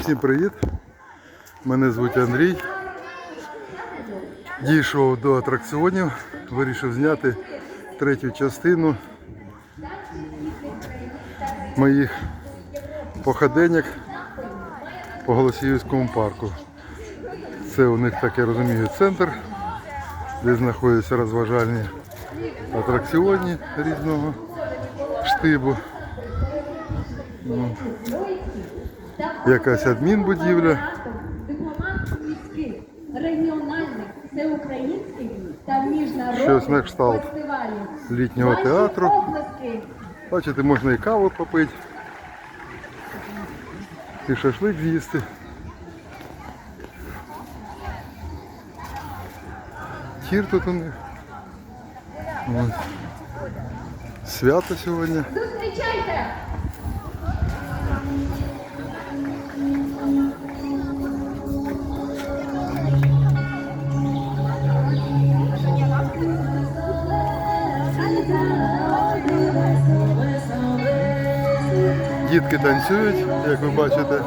Всім привіт! Мене звуть Андрій. Дійшов до атракціонів, вирішив зняти третю частину моїх походеньок по Голосіївському парку. Це у них, так я розумію, центр, де знаходяться розважальні атракціони різного штибу. Якась адмінбудівля. дипломатів міських, та міжнародних на кшталт літнього театру. Бачите, можна і каву попити, і шашлик з'їсти. Тір тут у них. Свято сьогодні. Зустрічайте! Дітки танцюють, як ви бачите.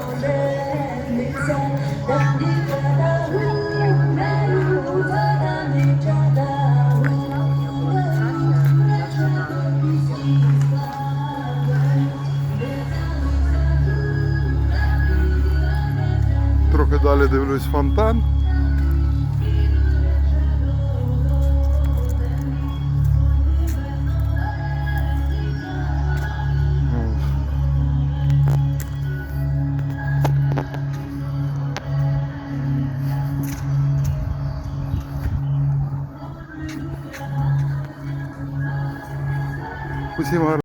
Трохи далі дивлюсь фонтан. şey var.